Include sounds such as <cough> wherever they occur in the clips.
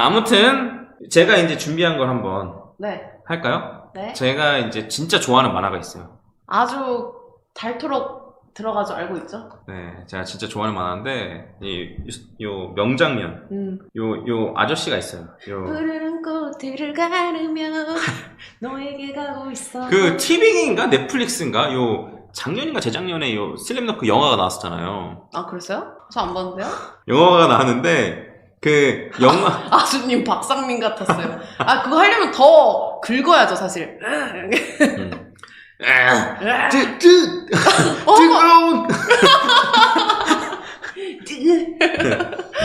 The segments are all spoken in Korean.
아무튼 제가 이제 준비한 걸 한번 네. 할까요? 네. 제가 이제 진짜 좋아하는 만화가 있어요. 아주 닳도록 들어가죠. 알고 있죠? 네, 제가 진짜 좋아하는 만화인데 이요 명장면, 음. 요 요 아저씨가 있어요. 요 푸르른 꽃들을 가르며 <laughs> 너에게 가고 있어. 그 TV인가 넷플릭스인가 요 작년인가 재작년에 요 슬램덩크 영화가 나왔었잖아요. 아, 그랬어요? 저 안 봤는데요? <laughs> 영화가 나왔는데 그 영화 <laughs> 아주님 박상민 같았어요. 아, 그거 하려면 더 긁어야죠, 사실. 음. 아, <laughs> 어, 뜨, 뜨, 뜨거운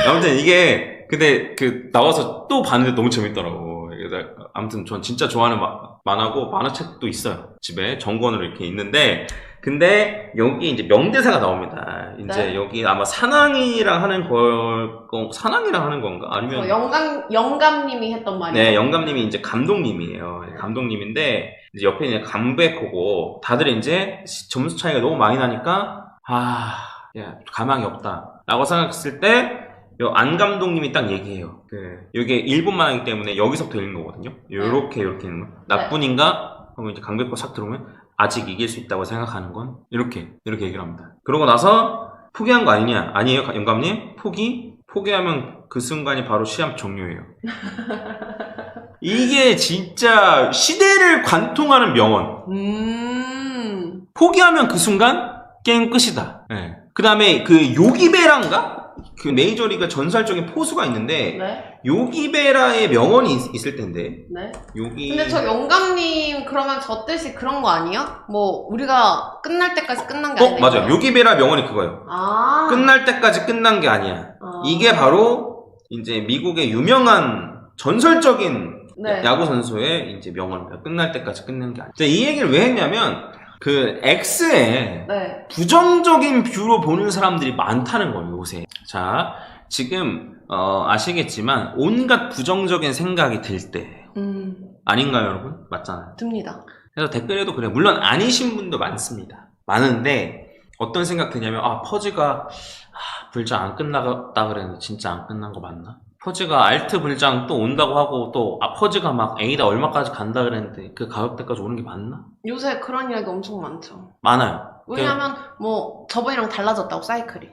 아무튼 이게 근데 그 나와서 또 봤는데 너무 재밌더라고. 그래서 아무튼 전 진짜 좋아하는 마- 만화고 만화책도 있어요. 집에 정권으로 이렇게 있는데 근데 여기 이제 명대사가 나옵니다. 이제 네. 여기 아마 사랑이랑 하는 걸 거- 사랑이랑 하는 건가 아니면 저 영감, 영감님이 했던 말이에요. 네, 영감님이 이제 감독님이에요. 감독님인데, 이제 옆에 있는 감백호고, 다들 이제 시- 점수 차이가 너무 많이 나니까, 아, 야, 가망이 없다. 라고 생각했을 때, 요안 감독님이 딱 얘기해요. 그, 이게 일본 만화이기 때문에 여기서부터 읽는 거거든요. 요렇게, 요렇게 읽는 거. 나뿐인가? 하면 이제 강백호 싹 들어오면, 아직 이길 수 있다고 생각하는 건, 이렇게, 이렇게 얘기를 합니다. 그러고 나서, 포기한 거 아니냐? 아니에요, 영감님? 포기? 포기하면 그 순간이 바로 시합 종료예요. <laughs> 이게 진짜 시대를 관통하는 명언. 음. 포기하면 그 순간 게임 끝이다. 그 다음에 그 요기베라인가? 그 메이저리그 전설적인 포수가 있는데 네. 요기베라의 명언이 있, 을 텐데 네. 요기 근데 저 영감님 그러면 저 뜻이 그런 거 아니야? 뭐 우리가 끝날 때까지 끝난 게 어 아니라 맞아 요기베라 명언이 그거예요. 아 끝날 때까지 끝난 게 아니야. 아. 이게 바로 이제 미국의 유명한 전설적인 네. 야구 선수의 이제 명언입니다. 끝날 때까지 끝낸 게 아니야. 자, 이 얘기를 왜 했냐면 그 X에 네. 부정적인 뷰로 보는 사람들이 많다는 거예요, 요새. 자, 지금 어, 아시겠지만 온갖 부정적인 생각이 들 때 음 아닌가요, 여러분? 맞잖아요. 듭니다. 그래서 댓글에도 그래. 물론 아니신 분도 많습니다. 많은데 어떤 생각 드냐면 아 퍼즈가 아, 불장 안 끝나갔다 그랬는데 진짜 안 끝난 거 맞나? 퍼즈가 알트 불장 또 온다고 하고 또 아, 퍼즈가 막 A다 얼마까지 간다 그랬는데 그 가격대까지 오는 게 맞나? 요새 그런 이야기 엄청 많죠. 많아요. 왜냐면 뭐 저번이랑 달라졌다고 사이클이.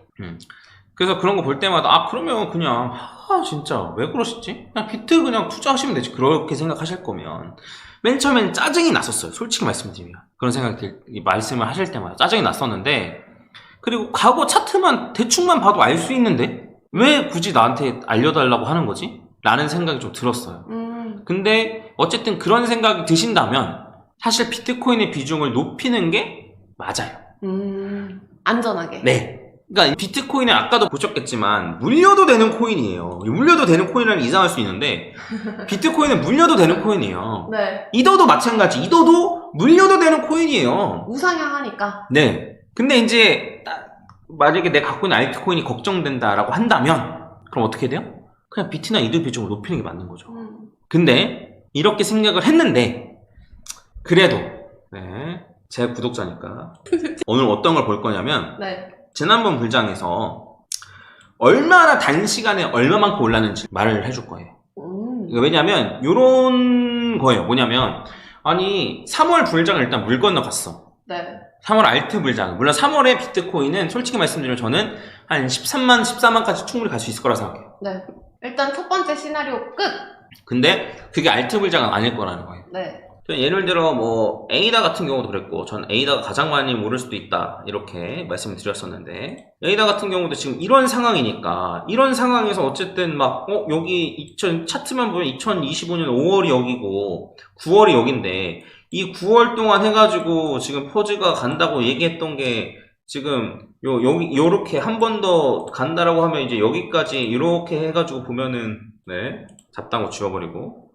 그래서 그런 거 볼 때마다 아 그러면 그냥 아 진짜 왜 그러시지? 그냥 비트 그냥 투자하시면 되지 그렇게 생각하실 거면 맨 처음엔 짜증이 났었어요 솔직히 말씀드리면 그런 생각이 들- 이 말씀을 하실 때마다 짜증이 났었는데 그리고 과거 차트만 대충만 봐도 알 수 있는데 왜 굳이 나한테 알려달라고 하는 거지? 라는 생각이 좀 들었어요 음 근데 어쨌든 그런 생각이 드신다면 사실 비트코인의 비중을 높이는 게 맞아요 음, 안전하게. 네. 그러니까 비트코인은 아까도 보셨겠지만 물려도 되는 코인이에요. 물려도 되는 코인이라면 이상할 수 있는데 <laughs> 비트코인은 물려도 되는 코인이에요. 네. 이더도 마찬가지. 이더도 물려도 되는 코인이에요. 우상향하니까. 네. 근데 이제 딱 만약에 내가 갖고 있는 알트코인이 걱정된다라고 한다면 그럼 어떻게 돼요? 그냥 비트나 이더 비중을 높이는 게 맞는 거죠. 음. 근데 이렇게 생각을 했는데 그래도 네. 제 구독자니까 <laughs> 오늘 어떤 걸 볼 거냐면 네. 지난번 불장에서 얼마나 단시간에 얼마만큼 올랐는지 말을 해줄 거예요. 음. 이거 왜냐면 요런 거예요. 뭐냐면 아니 3월 불장을 일단 물 건너 갔어. 네. 3월 알트 불장. 물론 3월에 비트코인은 솔직히 말씀드리면 저는 한 13만, 14만까지 충분히 갈 수 있을 거라 생각해요. 네. 일단 첫 번째 시나리오 끝. 근데 그게 알트 불장은 아닐 거라는 거예요. 네. 전 예를 들어 뭐 에이다 같은 경우도 그랬고 전 에이다가 가장 많이 오를 수도 있다 이렇게 말씀을 드렸었는데 에이다 같은 경우도 지금 이런 상황이니까 이런 상황에서 어쨌든 막 어 여기 2000 차트만 보면 2025년 5월이 여기고 9월이 여긴데 이 9월 동안 해가지고 지금 포즈가 간다고 얘기했던 게 지금 요 여기 요렇게 한 번 더 간다라고 하면 이제 여기까지 이렇게 해가지고 보면은 네 잡다고 지워버리고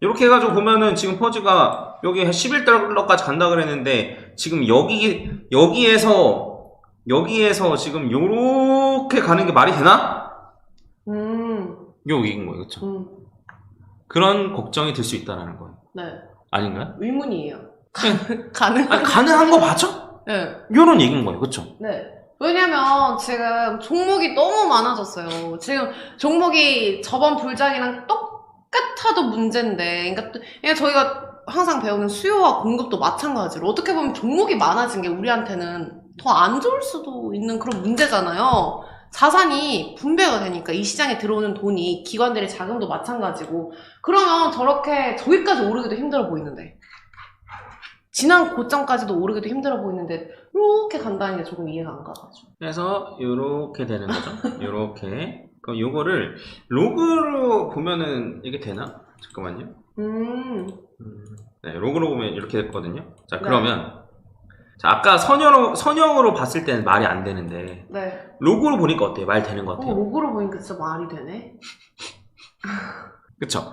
이렇게 해가지고 보면은 지금 퍼즈가 여기 11달러까지 간다 그랬는데 지금 여기 여기에서 여기에서 지금 요렇게 가는 게 말이 되나? 음. 요 얘기인 거예요, 그렇죠? 음. 그런 걱정이 들 수 있다라는 거예요. 네. 아닌가요? 의문이에요. 가능한. 아니, 가능한 거 맞죠? 네. 요런 얘기인 거예요, 그렇죠? 네. 왜냐면 지금 종목이 너무 많아졌어요. 지금 종목이 저번 불장이랑 똑 같아도 문제인데, 그러니까, 또- 그러니까 저희가 항상 배우는 수요와 공급도 마찬가지로 어떻게 보면 종목이 많아진 게 우리한테는 더 안 좋을 수도 있는 그런 문제잖아요. 자산이 분배가 되니까 이 시장에 들어오는 돈이 기관들의 자금도 마찬가지고 그러면 저렇게 저기까지 오르기도 힘들어 보이는데 지난 고점까지도 오르기도 힘들어 보이는데 이렇게 간다는 게 조금 이해가 안 가가지고 그래서 요렇게 되는 거죠. 요렇게. 그럼 요거를 로그로 보면은 이게 되나? 잠깐만요. 음 음, 네, 로그로 보면 이렇게 됐거든요. 자, 네. 그러면 자, 아까 선형으로 선형으로 봤을 때는 말이 안 되는데 네. 로그로 보니까 어때요? 말 되는 것 어, 같아요. 로고로 보니까 진짜 말이 되네. <laughs> 그쵸?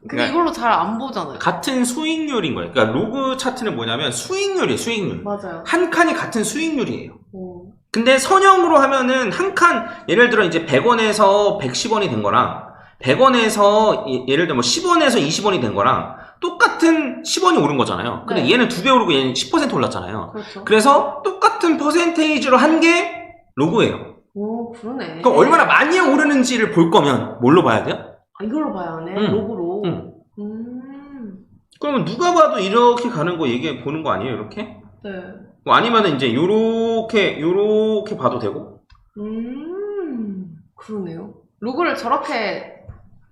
근데 그러니까 이걸로 잘 안 보잖아요. 같은 수익률인 거예요. 그러니까 로그 차트는 뭐냐면 수익률이에요, 수익률. 맞아요. 한 칸이 같은 수익률이에요. 어. 근데 선형으로 하면은 한 칸, 예를 들어 이제 100원에서 110원이 된 거랑 100원에서 예를 들어 뭐 10원에서 20원이 된 거랑 똑같은 10원이 오른 거잖아요. 근데 네. 얘는 두 배 오르고 얘는 10% 올랐잖아요. 그렇죠. 그래서 똑같은 퍼센테이지로 한 게 로그예요. 오, 그러네. 그럼 얼마나 많이 오르는지를 볼 거면 뭘로 봐야 돼요? 아, 이걸로 봐야 하네. 응. 로고로. 응. 음. 그러면 누가 봐도 이렇게 가는 거 얘기해 보는 거 아니에요, 이렇게? 네. 뭐 아니면은 이제 요렇게 요렇게 봐도 되고 음. 그러네요. 로고를 저렇게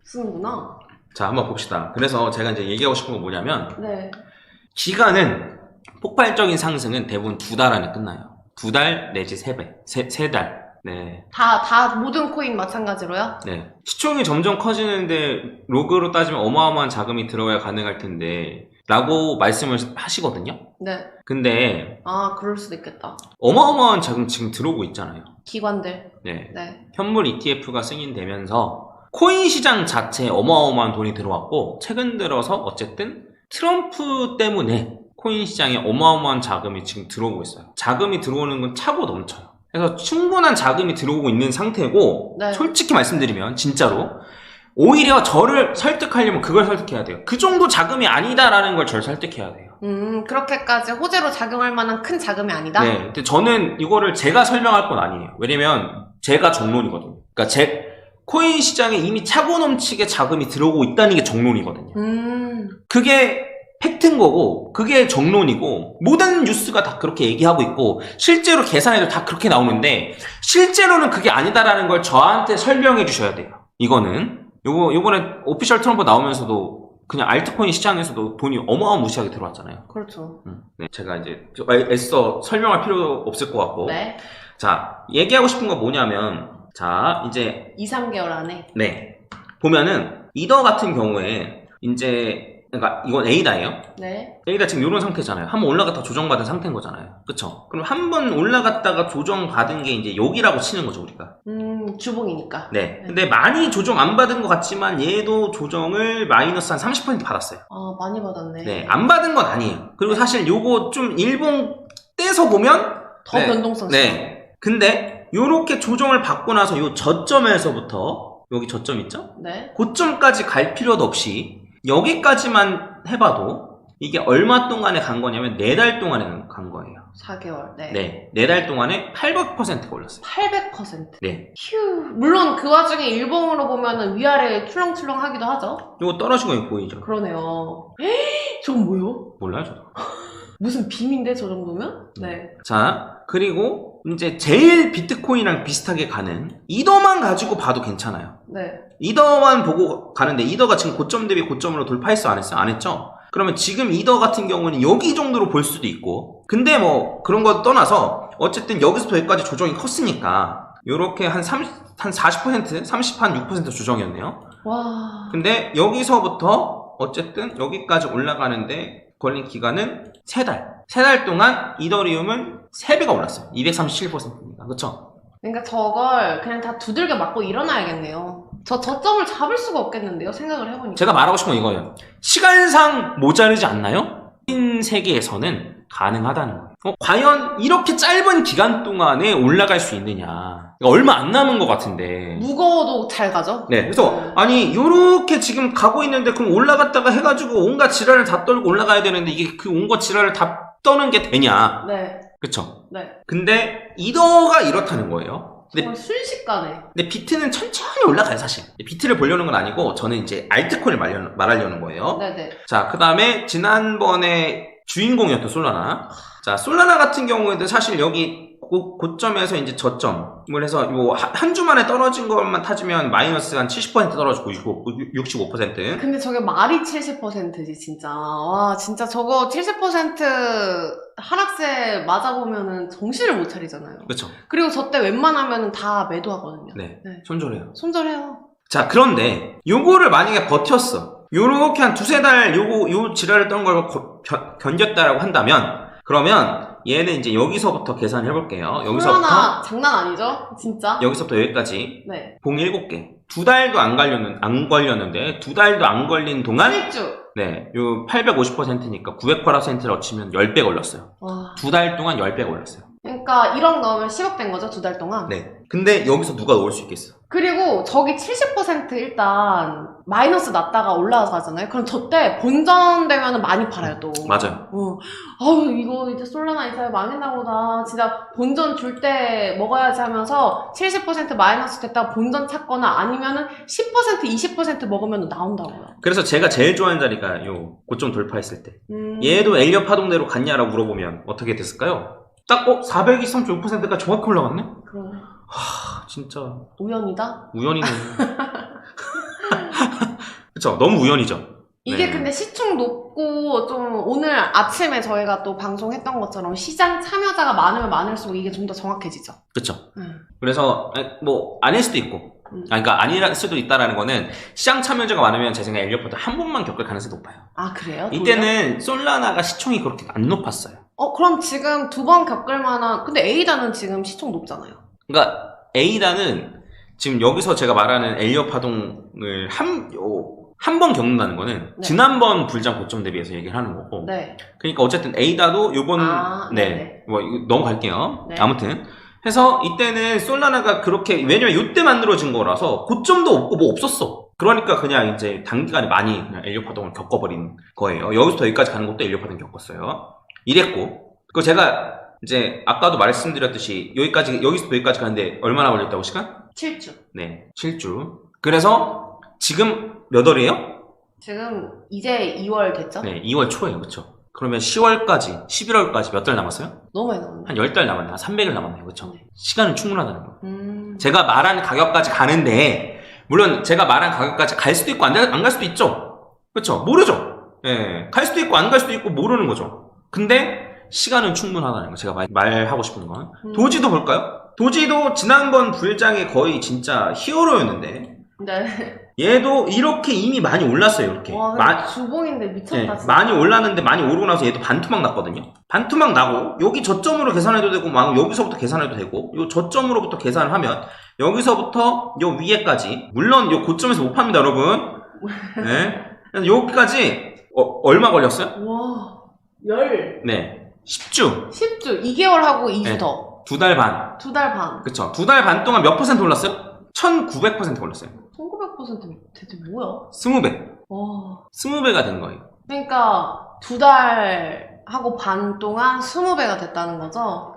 쓰는구나. 자 한번 봅시다 그래서 제가 이제 얘기하고 싶은 건 뭐냐면 네. 기간은 폭발적인 상승은 대부분 두 달 안에 끝나요 두 달 내지 세 배세달 네. 다, 다, 모든 코인 마찬가지로요? 네. 시총이 점점 커지는데 로그로 따지면 어마어마한 자금이 들어야 가능할 텐데 라고 말씀을 하시거든요 네. 근데 아, 그럴 수도 있겠다. 어마어마한 자금 지금 들어오고 있잖아요 기관들. 네. 네. 현물 ETF가 승인되면서 코인 시장 자체에 어마어마한 돈이 들어왔고 최근 들어서 어쨌든 트럼프 때문에 코인 시장에 어마어마한 자금이 지금 들어오고 있어요. 자금이 들어오는 건 차고 넘쳐요. 그래서 충분한 자금이 들어오고 있는 상태고 네. 솔직히 말씀드리면 진짜로 오히려 저를 설득하려면 그걸 설득해야 돼요. 그 정도 자금이 아니다라는 걸 저를 설득해야 돼요. 음, 그렇게까지 호재로 작용할 만한 큰 자금이 아니다? 네. 근데 저는 이거를 제가 설명할 건 아니에요. 왜냐면 제가 정론이거든요. 그러니까 제 코인 시장에 이미 차고 넘치게 자금이 들어오고 있다는 게 정론이거든요. 음. 그게 팩트인 거고, 그게 정론이고, 모든 뉴스가 다 그렇게 얘기하고 있고, 실제로 계산해도 다 그렇게 나오는데, 실제로는 그게 아니다라는 걸 저한테 설명해 주셔야 돼요. 이거는. 요거, 요번에 오피셜 트럼프 나오면서도, 그냥 알트코인 시장에서도 돈이 어마어마무시하게 들어왔잖아요. 그렇죠. 음, 네, 제가 이제 애써 설명할 필요 없을 것 같고. 네. 자, 얘기하고 싶은 건 뭐냐면, 자, 이제, 2, 3개월 안에. 네. 보면은, 이더 같은 경우에, 이제, 그러니까 이건 A다예요. 네. A다 지금 이런 상태잖아요. 한번 올라갔다 조정받은 상태인 거잖아요. 그쵸? 그럼 한 번 올라갔다가 조정받은 게 이제 여기라고 치는 거죠, 우리가. 음, 주봉이니까. 네. 근데 많이 조정 안 받은 것 같지만 얘도 조정을 마이너스 한 30% 받았어요. 아, 많이 받았네. 네. 안 받은 건 아니에요. 그리고 사실 요거 좀 일본 떼서 보면 더 네. 변동성. 네. 근데 요렇게 조정을 받고 나서 요 저점에서부터 여기 저점 있죠? 네. 고점까지 갈 필요도 없이 여기까지만 해봐도 이게 얼마 동안에 간 거냐면 네 달 동안에 간 거예요. 4개월. 네. 네. 네 달 동안에 800%가 올랐어요. 800%. 네. 휴. 물론 그 와중에 일봉으로 보면은 위아래 출렁출렁 하기도 하죠. 요거 떨어진 거 이거 보이죠? 그러네요. 에이, <gasps> 저건 뭐예요? 몰라요, 저도. 무슨 빔인데, 저 정도면? 음. 네. 자, 그리고 이제 제일 비트코인이랑 비슷하게 가는 이더만 가지고 봐도 괜찮아요. 네. 이더만 보고 가는데 이더가 지금 고점 대비 고점으로 돌파했어 안 했어? 안 했죠? 그러면 지금 이더 같은 경우는 여기 정도로 볼 수도 있고 근데 뭐 그런 거 떠나서 어쨌든 여기서부터 여기까지 조정이 컸으니까 요렇게 한 30, 한 40%? 30, 한 6% 조정이었네요 와. 근데 여기서부터 어쨌든 여기까지 올라가는데 걸린 기간은 3달 3달 동안 이더리움은 3배가 올랐어요 237%입니다 그쵸? 그러니까 저걸 그냥 다 두들겨 맞고 일어나야겠네요. 저 저점을 잡을 수가 없겠는데요, 생각을 해보니까. 제가 말하고 싶은 건 이거예요. 시간상 모자르지 않나요? 인 세계에서는 가능하다는 거예요. 어, 과연 이렇게 짧은 기간 동안에 올라갈 수 있느냐? 그러니까 얼마 안 남은 것 같은데. 무거워도 잘 가죠? 네, 그래서 아니 요렇게 지금 가고 있는데 그럼 올라갔다가 해가지고 온갖 지랄을 다 떨고 올라가야 되는데 이게 그 온갖 지랄을 다 떠는 게 되냐? 네. 그쵸? 네. 근데 이더가 이렇다는 거예요. 근데, 정말 순식간에. 근데 비트는 천천히 올라가요, 사실. 비트를 보려는 건 아니고, 저는 이제 알트코인을 말하려는 거예요. 네네. 자, 그 다음에 지난번에 주인공이었던 솔라나. 자, 솔라나 같은 경우에도 사실 여기 고, 고점에서 이제 저점을 해서 뭐한 주 만에 떨어진 것만 타주면 마이너스 한70% 떨어지고 65%. 근데 저게 말이 70%지, 진짜. 와, 진짜 저거 70% 하락세 맞아보면은 정신을 못 차리잖아요. 그렇죠. 그리고 저 때 웬만하면은 다 매도하거든요. 네. 네. 손절해요. 손절해요. 자, 그런데 요거를 만약에 버텼어. 요렇게 한 두세 달 요거 요 지랄을 떤 걸 견뎠다라고 한다면 그러면 얘는 이제 여기서부터 계산해 볼게요. 여기서부터 장난 아니죠? 진짜? 여기서부터 여기까지 네. 봉 7개. 두 달도 안 걸렸는 안 걸렸는데 두 달도 안 걸린 동안 일주. 네, 요 850%니까 900%를 어치면 10배 걸렸어요. 와. 두 달 동안 10배 걸렸어요. 그러니까 1억 넣으면 10억 된 거죠, 두 달 동안? 네. 근데 여기서 누가 넣을 수 있겠어? 그리고 저기 70% 일단 마이너스 났다가 올라가잖아요. 그럼 저때 본전 되면 많이 팔아요, 또. 맞아요. 어. 아유, 이거 이제 솔라나 이사야 망했나 보다. 진짜 본전 줄 때 먹어야지 하면서 70% 마이너스 됐다가 본전 찾거나 아니면은 10% 20% 먹으면 나온다고요. 그래서 제가 제일 좋아하는 자리가 요 고점 돌파했을 때. 음. 얘도 엘리어 파동대로 갔냐라고 물어보면 어떻게 됐을까요? 딱, 어? 423.5%가 정확히 올라갔네? 그럼 하, 진짜, 우연이다? 우연이네. <laughs> 그쵸, 너무 우연이죠. 이게 네. 근데 시총 높고 좀 오늘 아침에 저희가 또 방송했던 것처럼 시장 참여자가 많으면 많을수록 이게 좀 더 정확해지죠. 그쵸. 음. 그래서, 아니, 뭐, 아닐 수도 있고. 음. 아, 그러니까 아닐 수도 있다라는 거는 시장 참여자가 많으면 제 생각에 엘리어 파동 한 번만 겪을 가능성이 높아요. 아 그래요? 이때는 솔라나가 시총이 그렇게 안 높았어요. 어 그럼 지금 두 번 겪을 만한 근데 에이다는 지금 시총 높잖아요. 그러니까 에이다는 지금 여기서 제가 말하는 엘리어 파동을 한, 한 번 겪는다는 거는 네. 지난번 불장 고점 대비해서 얘기를 하는 거고. 네. 그러니까 어쨌든 에이다도 요번, 아, 네. 네 네. 뭐, 이거 넘어갈게요. 네. 아무튼. 해서 이때는 솔라나가 그렇게, 왜냐면 요때 만들어진 거라서 고점도 없고 뭐 없었어. 그러니까 그냥 이제 단기간에 많이 그냥 엘리어 파동을 겪어버린 거예요. 여기서부터 여기까지 가는 것도 엘리어 파동 겪었어요. 이랬고. 그 제가 이제 아까도 말씀드렸듯이 여기까지, 여기서부터 여기까지 가는데 얼마나 걸렸다고 시간? 7주. 네, 7주. 그래서 지금 몇 월이에요? 지금 이제 2월 됐죠? 네, 2월 초에요. 그쵸? 그러면 10월까지, 11월까지 몇 달 남았어요? 너무 많이 나왔네. 한 10달 남았네. 한 300일 남았네요. 그쵸? 네. 시간은 충분하다는 거. 음. 제가 말한 가격까지 가는데, 물론 제가 말한 가격까지 갈 수도 있고 안 갈 수도 있죠? 그쵸? 모르죠? 예. 갈 수도 있고 안 갈 수도 있고 모르는 거죠. 근데 시간은 충분하다는 거. 제가 말, 말하고 싶은 건. 음. 도지도 볼까요? 도지도 지난번 불장에 거의 진짜 히어로였는데, 네. 얘도 이렇게 이미 많이 올랐어요, 이렇게. 와, 마- 주봉인데 미쳤다 네, 진짜. 많이 올랐는데 많이 오르고 나서 얘도 반토막 났거든요. 반토막 나고 여기 저점으로 계산해도 되고 막 여기서부터 계산해도 되고 요 저점으로부터 계산을 하면 여기서부터 요 위에까지 물론 요 고점에서 못 팝니다, 여러분. 네. 그래서 여기까지 어, 얼마 걸렸어요? 와. 열. 네. 10주. 10주. 2개월 하고 2주 네. 더. 두 달 반. 두 달 반. 그쵸. 두 달 반 동안 몇 퍼센트 올랐어요? 1900% 올랐어요. 1900% 대체 뭐야? 20배. 와. 20배가 된 거예요. 그러니까 두 달 하고 반 동안 20배가 됐다는 거죠.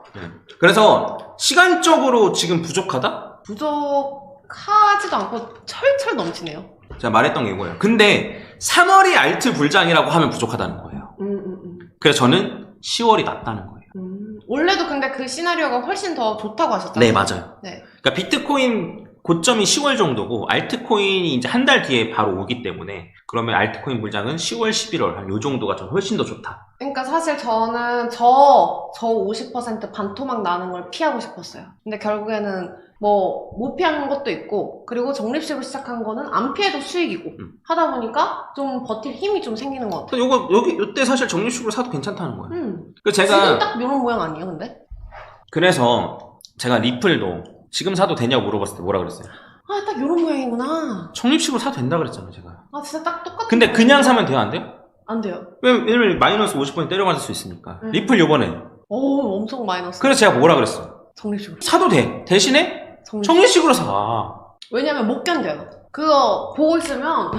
그래서 시간적으로 지금 부족하다? 부족하지도 않고 철철 넘치네요. 제가 말했던 게 이거예요. 근데 3월이 알트 불장이라고 하면 부족하다는 거예요. 음, 음, 음. 그래서 저는 10월이 낫다는 거예요. 음. 원래도 근데 그 시나리오가 훨씬 더 좋다고 하셨잖아요. 네, 맞아요. 네. 그러니까 비트코인 고점이 10월 정도고 알트코인이 이제 한 달 뒤에 바로 오기 때문에 그러면 알트코인 불장은 10월, 11월 한 요 정도가 좀 훨씬 더 좋다. 그러니까 사실 저는 저, 저 50% 반토막 나는 걸 피하고 싶었어요. 근데 결국에는 뭐, 못 피한 것도 있고, 그리고 적립식으로 시작한 거는 안 피해도 수익이고, 음. 하다 보니까 좀 버틸 힘이 좀 생기는 것 같아요. 요거 여기 요때 사실 정리식으로 사도 괜찮다는 거예요. 음. 그 지금 제가 딱 이런 모양 아니에요, 근데? 그래서 제가 리플도 지금 사도 되냐고 물어봤을 때 뭐라 그랬어요? 아, 딱 이런 모양이구나. 적립식으로 사도 된다 그랬잖아요, 제가. 아, 진짜 딱 똑같은 근데 그냥 사면 돼요, 안 돼요? 안 돼요. 왜- 왜냐면 마이너스 50% 때려맞을 수 있으니까. 음. 리플 요번에. 오, 엄청 마이너스. 그래서 제가 뭐라 그랬어? 적립식으로. 사도 돼. 대신에 적립식. 정리식으로 사. 왜냐면 못 견뎌요. 그거 보고 있으면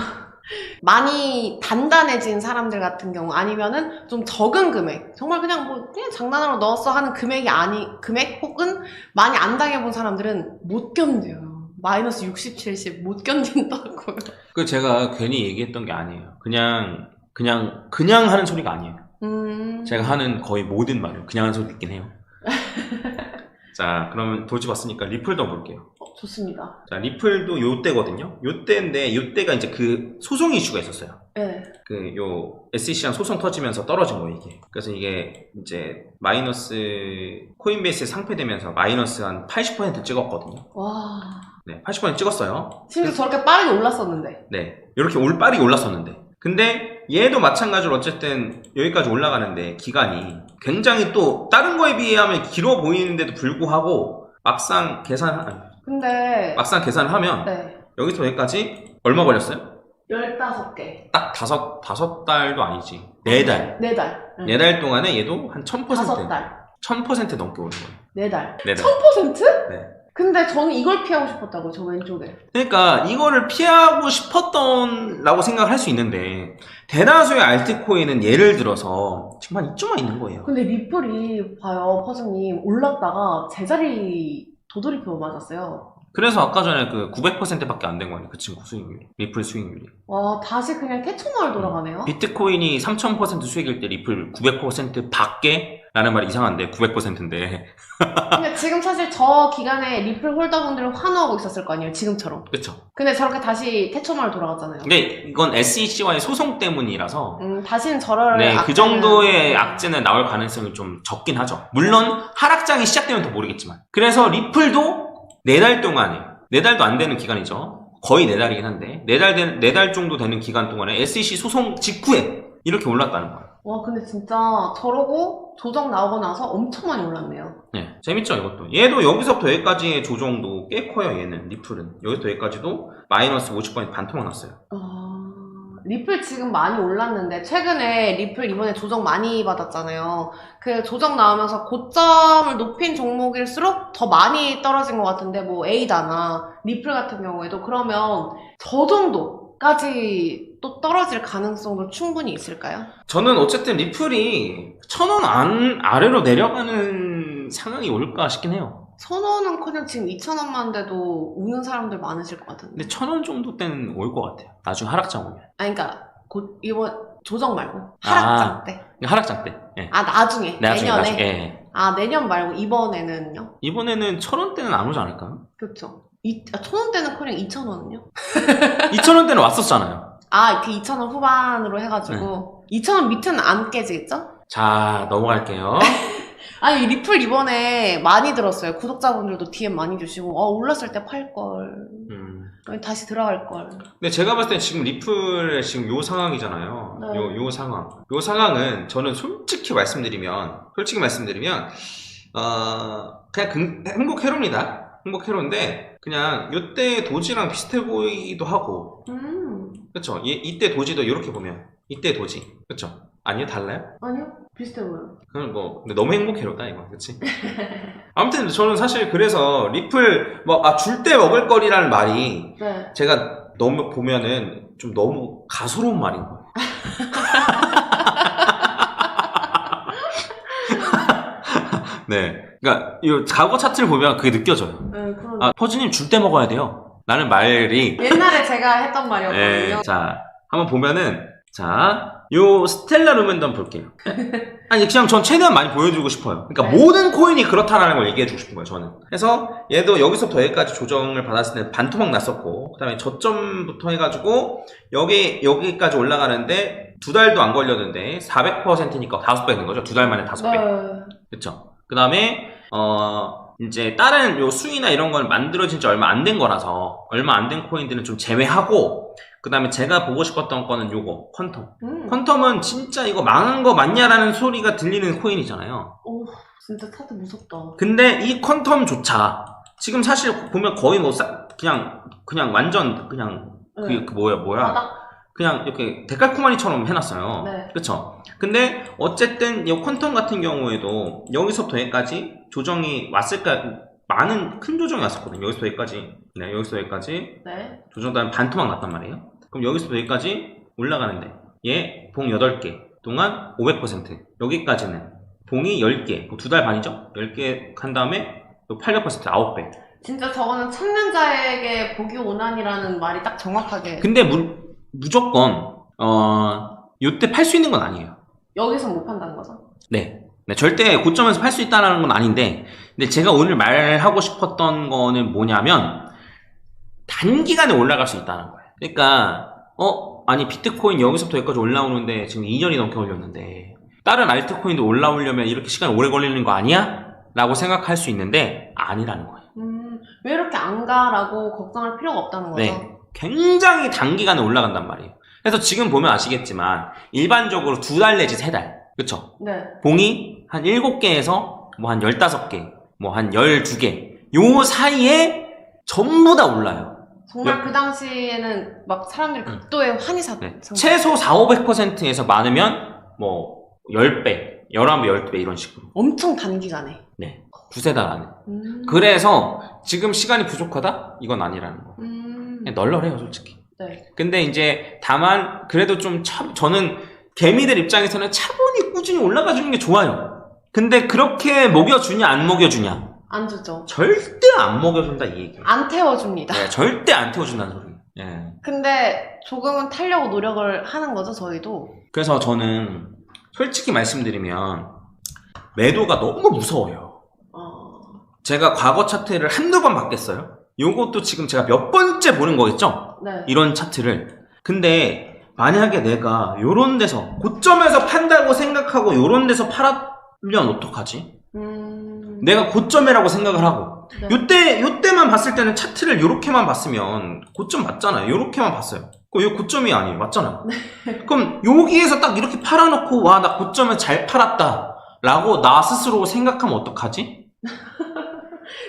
많이 단단해진 사람들 같은 경우 아니면은 좀 적은 금액 정말 그냥 뭐 그냥 장난으로 넣었어 하는 금액이 아니 금액 혹은 많이 안 당해본 사람들은 못 견뎌요. 마이너스 60, 70 못 견딘다고요. 그 제가 괜히 얘기했던 게 아니에요. 그냥 그냥 그냥 하는 소리가 아니에요. 음. 제가 하는 거의 모든 말을 그냥 하는 소리 있긴 해요. <laughs> 자, 그러면 돌집었으니까 리플도 볼게요. 어, 좋습니다. 자, 리플도 요 때거든요. 요 때인데 요 때가 이제 그 소송 이슈가 있었어요. 네. 그 요 SEC랑 소송 터지면서 떨어진 거예요 이게. 그래서 이게 이제 마이너스 코인베이스에 상폐되면서 마이너스 한 80% 찍었거든요. 와. 네, 80% 찍었어요. 심지어 저렇게 빠르게 올랐었는데. 네, 이렇게 올 빠르게 올랐었는데. 근데 얘도 마찬가지로 어쨌든 여기까지 올라가는데 기간이 굉장히 또 다른 거에 비하면 길어 보이는데도 불구하고 막상 계산 아니, 근데 막상 계산을 하면 네. 여기서 여기까지 얼마 걸렸어요? 15개. 딱 다섯 다섯 달도 아니지 네 달. 네 달. 응. 네달 동안에 얘도 한 1000%, 다섯 달. 1000% 넘게 오른 거예요. 네 달. 네 달. 1000%? 네. 근데 저는 이걸 피하고 싶었다고요, 저 왼쪽에. 그러니까 이거를 피하고 싶었던라고 생각을 할 수 있는데 대다수의 알트코인은 예를 들어서 지금 한 이쯤만 있는 거예요. 근데 리플이, 봐요, 퍼즈님, 올랐다가 제자리 도돌이표 맞았어요. 그래서 아까 전에 그 900%밖에 안 된 거예요. 그 친구 수익률이. 리플 수익률이. 와, 다시 그냥 캐초마을 돌아가네요. 비트코인이 3000% 수익일 때 리플 900% 밖에? 라는 말이 이상한데 900%인데 근데 지금 사실 저 기간에 리플 홀더분들은 환호하고 있었을 거 아니에요, 지금처럼. 그쵸 근데 저렇게 다시 캐초마을 돌아갔잖아요. 근데 이건 SEC와의 소송 때문이라서 음, 다시는 저럴. 네, 악재는- 그 정도의 악재는 나올 가능성이 좀 적긴 하죠. 물론 하락장이 시작되면 더 모르겠지만. 그래서 리플도 네 달 동안에 네 달도 안 되는 기간이죠. 거의 네 달이긴 한데 네달 정도 되는 기간 동안에 SEC 소송 직후에 이렇게 올랐다는 거예요. 와, 근데 진짜 저러고 조정 나오고 나서 엄청 많이 올랐네요. 네, 재밌죠 이것도. 얘도 여기서부터 여기까지의 조정도 꽤 커요. 얘는 리플은 여기서부터 여기까지도 마이너스 50% 반토막 났어요. 아, 리플 지금 많이 올랐는데 최근에 리플 이번에 조정 많이 받았잖아요. 그 조정 나오면서 고점을 높인 종목일수록 더 많이 떨어진 것 같은데 뭐 에이다나 리플 같은 경우에도 그러면 저 정도까지 또 떨어질 가능성도 충분히 있을까요? 저는 어쨌든 리플이 천 원 안 아래로 내려가는 상황이 올까 싶긴 해요. 선원은 커녕 지금 2,000원만 돼도 우는 사람들 많으실 것 같은데. 근데 천 원 정도 때는 올 것 같아요. 나중에 하락장 오면. 아니, 그니까, 곧, 이번, 조정 말고, 하락장 아. 때. 하락장 때. 예. 아, 나중에. 나중에, 내년에. 나중에. 예. 아, 내년 말고, 이번에는요? 이번에는 천 원대는 안 오지 않을까요? 그렇죠. 이, 아, 천 원대는 커녕 2천 원은요? <laughs> 이천 원대는 왔었잖아요. 아, 그 2천 원 후반으로 해가지고 네. 2천 원 밑은 안 깨지겠죠? 자, 넘어갈게요. <laughs> 아니 리플 이번에 많이 들었어요. 구독자분들도 DM 많이 주시고 어 올랐을 때 팔 걸. 음. 다시 들어갈 걸. 근데 제가 봤을 때 지금 리플의 지금 요 상황이잖아요. 네. 요, 요 상황. 요 상황은 저는 솔직히 말씀드리면, 솔직히 말씀드리면, 어, 그냥 금- 행복 회로입니다. 행복 회로인데, 그냥 요때 도지랑 비슷해 보이기도 하고, 음 그쵸? 이, 이때 도지도 이렇게 보면, 이때 도지. 그쵸? 아니요? 달라요? 아니요 비슷해 보여. 그건 뭐, 근데 너무 행복해로다, 이거. 그치? 아무튼 저는 사실 그래서 리플, 뭐, 아, 줄 때 먹을 거리라는 말이 네. 제가 너무 보면은 좀 너무 가소로운 말인 거예요. <laughs> 네. 그러니까 이 과거 차트를 보면 그게 느껴져요. 네 그런. 아, 퍼즈님 줄 때 먹어야 돼요. 라는 말이 옛날에 제가 했던 말이었거든요. 네, 자, 한번 보면은, 자, 요 스텔라 한번 볼게요. <laughs> 아니, 그냥 전 최대한 많이 보여주고 싶어요. 그러니까 네. 모든 코인이 그렇다라는 걸 얘기해주고 싶은 거예요, 저는. 그래서 얘도 여기서부터 여기까지 조정을 받았을 때 반토막 났었고, 그 다음에 저점부터 해가지고, 여기, 여기까지 올라가는데, 두 달도 안 걸렸는데, 400%니까 다섯 배된 거죠. 두 달 만에 다섯 배. 네. 그쵸. 그 다음에, 어, 이제 다른 요 수위나 이런 건 만들어진 지 얼마 안 된 거라서, 얼마 안 된 코인들은 좀 제외하고, 그 다음에 제가 보고 싶었던 거는 요거, 퀀텀. 음. 퀀텀은 진짜 이거 망한 거 맞냐라는 소리가 들리는 코인이잖아요. 오 진짜 차트 무섭다. 근데 이 퀀텀조차, 지금 사실 보면 거의 뭐, 싸- 그냥, 그냥 완전, 그냥, 그, 네. 그 뭐야, 뭐야. 바닥. 그냥 이렇게 데칼코마니처럼 해놨어요. 네. 그쵸? 근데 어쨌든 이 퀀텀 같은 경우에도 여기서부터 여기까지 조정이 왔을까 많은 큰 조정이 왔었거든요. 여기서 여기까지 네 여기서 여기까지 네. 조정 다음에 반토막 났단 말이에요. 그럼 여기서 여기까지 올라가는데 얘 봉 8개 동안 500% 여기까지는 봉이 10개 두 달 반이죠? 10개 한 다음에 800% 9배 진짜 저거는 찾는 자에게 복이 오난이라는 말이 딱 정확하게 근데 무, 무조건 어 요때 팔 수 있는 건 아니에요 여기서 못 판다는 거죠. 네. 네, 절대 고점에서 팔 수 있다는 건 아닌데, 근데 제가 오늘 말하고 싶었던 거는 뭐냐면, 단기간에 올라갈 수 있다는 거예요. 그러니까, 어, 아니, 비트코인 여기서부터 여기까지 올라오는데, 지금 2년이 넘게 걸렸는데, 다른 알트코인도 올라오려면 이렇게 시간 오래 걸리는 거 아니야? 라고 생각할 수 있는데, 아니라는 거예요. 음, 왜 이렇게 안 가라고 걱정할 필요가 없다는 거죠. 네. 굉장히 단기간에 올라간단 말이에요. 그래서 지금 보면 아시겠지만, 일반적으로 두 달 내지 세 달. 그쵸? 네. 봉이 한 7개에서 뭐 한 15개, 뭐 한 12개. 요 사이에 전부 다 올라요. 정말 그 당시에는 막 사람들이 극도의 환희 사 네. 최소 4, 500%에서 많으면 뭐 10배, 11배, 12배 이런 식으로. 엄청 단기간에. 두세 달 안에. 음. 그래서 지금 시간이 부족하다? 이건 아니라는 거. 음. 그냥 널널해요, 솔직히. 네. 근데 이제 다만 그래도 좀 차, 저는 개미들 입장에서는 차분히 꾸준히 올라가 주는 게 좋아요. 근데 그렇게 먹여주냐 안 먹여주냐 안 주죠. 절대 안 먹여준다 이 얘기예요. 안 태워줍니다. 네, 절대 안 태워준다는 소리예요. 예. 근데 조금은 타려고 노력을 하는 거죠, 저희도. 그래서 저는 솔직히 말씀드리면 매도가 너무 무서워요. 어, 제가 과거 차트를 한두 번 봤겠어요? 요것도 지금 제가 몇 번 째 보는 거겠죠? 네. 이런 차트를. 근데 만약에 내가 요런 데서 고점에서 판다고 생각하고 요런 데서 팔았면 어떡하지? 음. 내가 고점이라고 생각을 하고 네. 요때 요때만 봤을 때는 차트를 요렇게만 봤으면 고점 맞잖아요. 요렇게만 봤어요. 요 고점이 아니에요. 맞잖아요. <laughs> 그럼 여기에서 딱 이렇게 팔아놓고 와 나 고점에 잘 팔았다. 라고 나 스스로 생각하면 어떡하지? <laughs>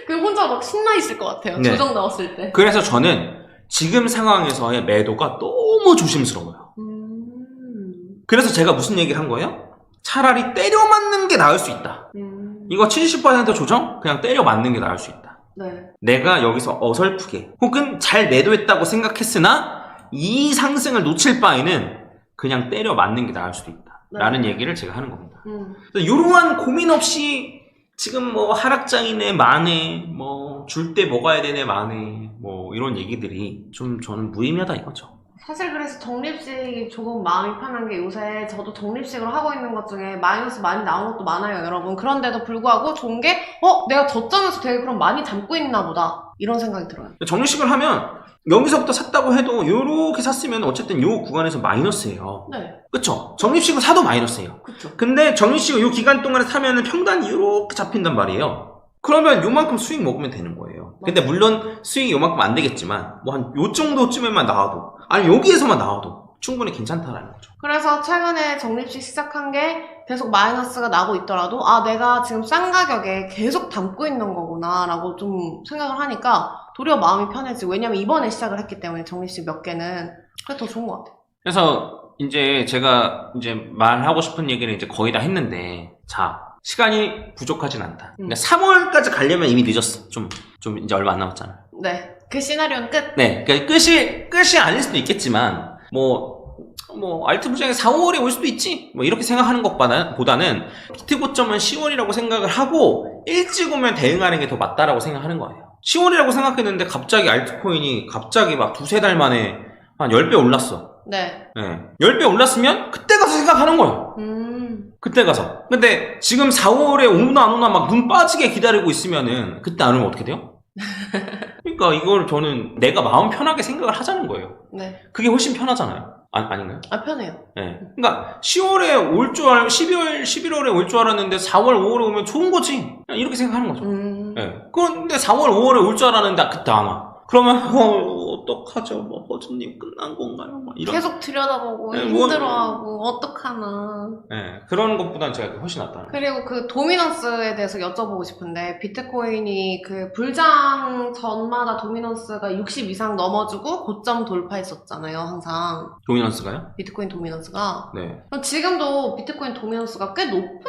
그 혼자 막 신나 있을 것 같아요. 네. 조정 나왔을 때. 그래서 저는 지금 상황에서의 매도가 너무 조심스러워요. 음. 그래서 제가 무슨 얘기를 한 거예요? 차라리 때려 맞는 게 나을 수 있다. 음. 이거 70% 조정? 그냥 때려 맞는 게 나을 수 있다. 네. 내가 여기서 어설프게 혹은 잘 매도했다고 생각했으나 이 상승을 놓칠 바에는 그냥 때려 맞는 게 나을 수도 있다. 네. 라는 얘기를 제가 하는 겁니다. 음. 이러한 고민 없이 지금 뭐 하락장이네 마네 뭐줄 때 먹어야 되네 마네 뭐 이런 얘기들이 좀 저는 무의미하다 이거죠. 사실 그래서 적립식이 조금 마음이 편한 게 요새 저도 적립식으로 하고 있는 것 중에 마이너스 많이 나온 것도 많아요, 여러분. 그런데도 불구하고 좋은 게, 어, 내가 저점에서 되게 그럼 많이 담고 있나 보다. 이런 생각이 들어요. 정리식을 하면 여기서부터 샀다고 해도 요렇게 샀으면 어쨌든 요 구간에서 마이너스예요. 네, 그쵸? 적립식을 사도 마이너스예요. 그쵸. 근데 정리식을 요 기간 동안에 사면은 평단이 요렇게 잡힌단 말이에요. 그러면 요만큼 수익 먹으면 되는 거예요. 근데 물론 수익이 요만큼 안 되겠지만 뭐 한 요 정도쯤에만 나와도 아니 여기에서만 나와도 충분히 괜찮다라는 거죠. 그래서 최근에 적립식 시작한 게 계속 마이너스가 나고 있더라도, 아, 내가 지금 싼 가격에 계속 담고 있는 거구나, 라고 좀 생각을 하니까 도리어 마음이 편해지고, 왜냐면 이번에 시작을 했기 때문에 적립식 몇 개는. 그게 더 좋은 것 같아요. 그래서 이제 제가 이제 말하고 싶은 얘기를 이제 거의 다 했는데 자 시간이 부족하진 않다. 음. 그러니까 3월까지 가려면 이미 늦었어. 좀 좀 이제 얼마 안 남았잖아요. 네. 그 시나리오는 끝. 네, 그러니까 끝이 끝이 아닐 수도 있겠지만 뭐. 뭐 알트 부장이 4월에 올 수도 있지 뭐 이렇게 생각하는 것보다는 보다는 비트 고점은 10월이라고 생각을 하고 일찍 오면 대응하는 게 더 맞다라고 생각하는 거예요 10월이라고 생각했는데 갑자기 알트코인이 갑자기 막 두세 달 만에 한 10배 올랐어 네. 예. 10배 올랐으면 그때 가서 생각하는 거예요. 음. 그때 가서. 근데 지금 4월에 오나 안 오나 막 눈 빠지게 기다리고 있으면은 그때 안 오면 어떻게 돼요? 그러니까 이걸 저는 내가 마음 편하게 생각을 하자는 거예요. 네. 그게 훨씬 편하잖아요. 아, 아닌가요? 아, 편해요. 예. 그러니까 10월에 올 줄 알, 12월, 11월에 올 줄 알았는데 4월, 5월에 오면 좋은 거지. 이렇게 생각하는 거죠. 음. 예. 그런데 4월, 5월에 올 줄 알았는데 아, 그때 안 와. 그러면 <laughs> 어, 어떡하죠? 뭐 버즈님 끝난 건가요? 막 이런 계속 들여다보고 네, 뭐- 힘들어하고 어떡하나. 예, 그런 것보다는 제가 훨씬 낫다. 그리고 그 도미넌스에 대해서 여쭤보고 싶은데 비트코인이 그 불장 전마다 도미넌스가 60 이상 넘어주고 고점 돌파했었잖아요, 항상. 도미넌스가요? 비트코인 도미넌스가. 네. 그럼 지금도 비트코인 도미넌스가 꽤 높은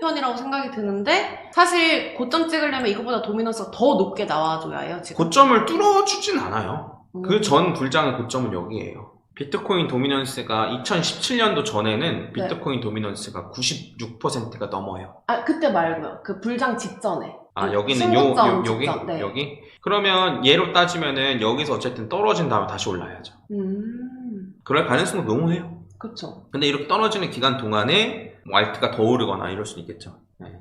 편이라고 생각이 드는데 사실 고점 찍으려면 이거보다 도미넌스가 더 높게 나와줘야 해요, 지금. 고점을 뚫어주진 않아요. 음. 그전 불장의 고점은 여기에요. 비트코인 도미넌스가 2017년도 전에는 네. 비트코인 도미넌스가 96%가 넘어요. 아 그때 말고요. 그 불장 직전에. 아그 여기는 요, 신고점 요 여기 직전, 네. 여기 그러면 얘로 따지면은 여기서 어쨌든 떨어진 다음에 다시 올라야죠. 음, 그럴 가능성은 너무 해요. 그쵸. 근데 이렇게 떨어지는 기간 동안에 뭐 알트가 더 오르거나 이럴 수도 있겠죠. 네.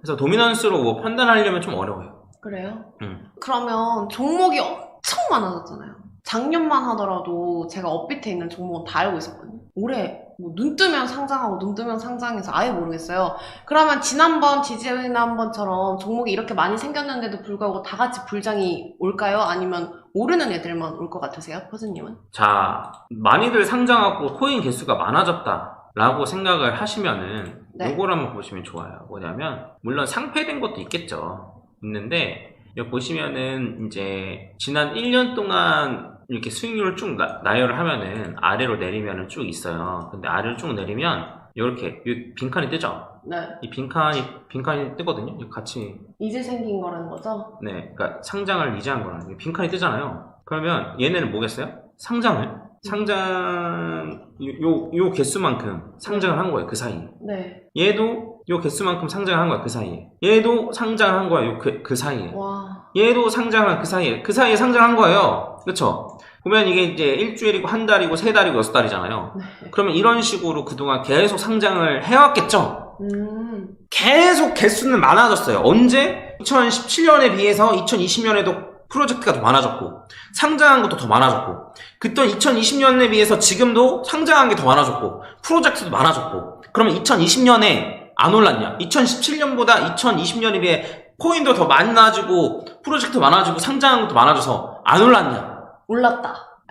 그래서 도미넌스로 뭐 판단하려면 좀 어려워요. 그래요? 음. 그러면 종목이 엄청 많아졌잖아요. 작년만 하더라도 제가 업비트에 있는 종목은 다 알고 있었거든요. 올해 뭐 눈 뜨면 상장하고 눈 뜨면 상장해서 아예 모르겠어요. 그러면 지난번 지지난번처럼 종목이 이렇게 많이 생겼는데도 불구하고 다 같이 불장이 올까요? 아니면 오르는 애들만 올 것 같으세요? 퍼즈님은? 자, 많이들 상장하고 코인 개수가 많아졌다 라고 생각을 하시면은 네. 요걸 한번 보시면 좋아요. 뭐냐면 물론 상폐된 것도 있겠죠. 있는데 여기 보시면은 이제 지난 1년 동안 이렇게 수익률을 쭉 나, 나열을 하면은 아래로 내리면은 쭉 있어요. 근데 아래로 쭉 내리면 이렇게 이 빈칸이 뜨죠. 네. 이 빈칸이 빈칸이 뜨거든요. 같이 이제 생긴 거라는 거죠? 네, 그러니까 상장을 위제한 거라는 게 빈칸이 뜨잖아요. 그러면 얘네는 뭐겠어요? 상장을 상장 요, 요 개수만큼 상장을 한 거예요. 그 사이에. 네. 얘도 요 개수만큼 상장을 한 거야. 그 사이에. 얘도 상장을 한 거야. 요 그, 그 사이에. 와. 얘도 상장을 그 사이에. 그 사이에 상장한 거예요. 그쵸? 보면 이게 이제 일주일이고 한 달이고 세 달이고 여섯 달이잖아요. 네. 그러면 이런 식으로 그동안 계속 상장을 해왔겠죠? 음. 계속 개수는 많아졌어요. 언제? 2017년에 비해서 2020년에도 프로젝트가 더 많아졌고 상장한 것도 더 많아졌고 그때 2020년에 비해서 지금도 상장한 게 더 많아졌고 프로젝트도 많아졌고 그러면 2020년에 안 올랐냐? 2017년보다 2020년에 비해 코인도 더 많아지고 프로젝트 많아지고 상장한 것도 많아져서 안 올랐냐? 올랐다. <laughs>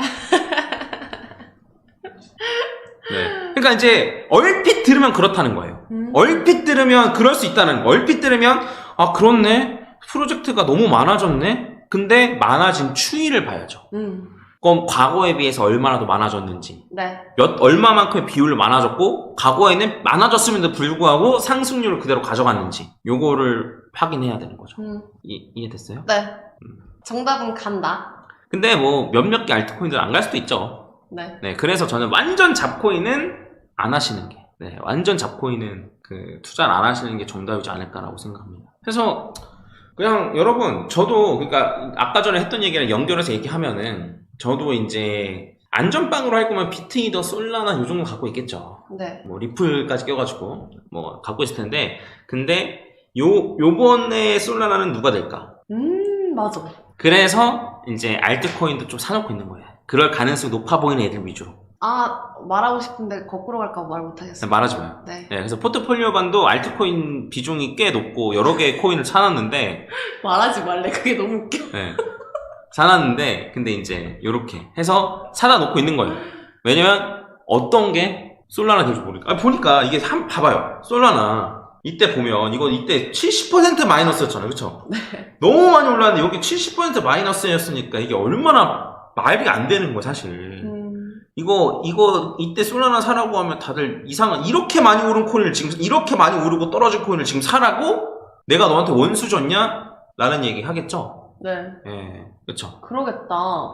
네. 그러니까 이제 얼핏 들으면 그렇다는 거예요. 음. 얼핏 들으면 그럴 수 있다는 거. 얼핏 들으면 아 그렇네. 프로젝트가 너무 많아졌네. 근데 많아진 추이를 봐야죠. 음. 그럼 과거에 비해서 얼마나 더 많아졌는지, 네. 몇 얼마만큼의 비율로 많아졌고 과거에는 많아졌음에도 불구하고 상승률을 그대로 가져갔는지 요거를 확인해야 되는 거죠. 음. 이, 이해됐어요? 네. 정답은 간다. 근데 뭐 몇몇 개 알트코인들 안갈 수도 있죠. 네. 네, 그래서 저는 완전 잡코인은 안 하시는 게, 네, 완전 잡코인은 그 투자를 안 하시는 게 정답이지 않을까라고 생각합니다. 그래서 그냥 여러분, 저도 그러니까 아까 전에 했던 얘기랑 연결해서 얘기하면은 저도 이제 안전빵으로 할 거면 비트이더 솔라나 요 정도 갖고 있겠죠. 네. 뭐 리플까지 껴가지고 뭐 갖고 있을 텐데, 근데 요 요번에 솔라나는 누가 될까? 음, 맞아. 그래서 이제 알트코인도 좀 사놓고 있는 거예요. 그럴 가능성이 높아 보이는 애들 위주로. 아, 말하고 싶은데 거꾸로 갈까 봐말 못하겠어요. 말하지 마요. 네. 네, 그래서 포트폴리오 반도 알트코인 비중이 꽤 높고 여러 개의 코인을 사놨는데, <laughs> 말하지 말래. 그게 너무 웃겨. 네, 사놨는데, 근데 이제 요렇게 해서 사다 놓고 있는 거예요. 왜냐면 어떤 게 솔라나 될지 모르니까. 아, 보니까 이게 한 봐봐요. 솔라나 이때 보면 이거 이때 70% 마이너스였잖아요, 그렇죠? 너무 많이 올랐는데 여기 70% 마이너스였으니까 이게 얼마나 말이 안 되는 거야, 사실. 음, 이거 이거 이때 솔라나 사라고 하면 다들 이상한 이렇게 많이 오른 코인을 지금 이렇게 많이 오르고 떨어진 코인을 지금 사라고 내가 너한테 원수 줬냐? 라는 얘기 하겠죠. 네. 예, 그렇죠. 그러겠다.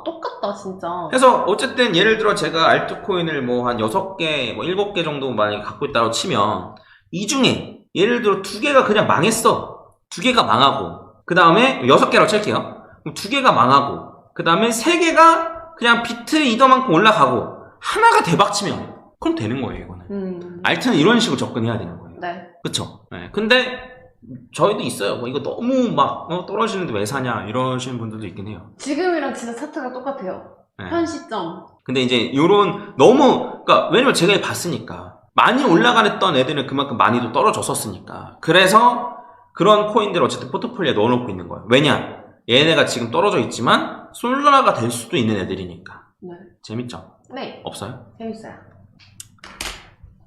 똑같다, 진짜. 그래서 어쨌든 예를 들어 제가 알트코인을 뭐 한 6개, 뭐 7개 정도 만약에 갖고 있다고 치면 이 중에 예를 들어 두 개가 그냥 망했어. 두 개가 망하고 그 다음에 6개라고 칠게요. 그럼 두 개가 망하고 그 다음에 세 개가 그냥 비트 이더만큼 올라가고 하나가 대박치면 그럼 되는 거예요 이거는. 음. 알트는 이런 식으로 접근해야 되는 거예요. 네. 그쵸? 네. 근데 저희도 있어요. 뭐 이거 너무 막 어, 떨어지는데 왜 사냐 이러시는 분들도 있긴 해요. 지금이랑 진짜 차트가 똑같아요. 네. 현 시점. 근데 이제 요런 너무 그러니까 왜냐면 제가 봤으니까 많이 올라가랬던 애들은 그만큼 많이도 떨어졌었으니까 그래서 그런 코인들 어쨌든 포트폴리오에 넣어놓고 있는 거예요. 왜냐? 얘네가 지금 떨어져 있지만 솔라가 될 수도 있는 애들이니까 네. 재밌죠? 네. 없어요? 재밌어요.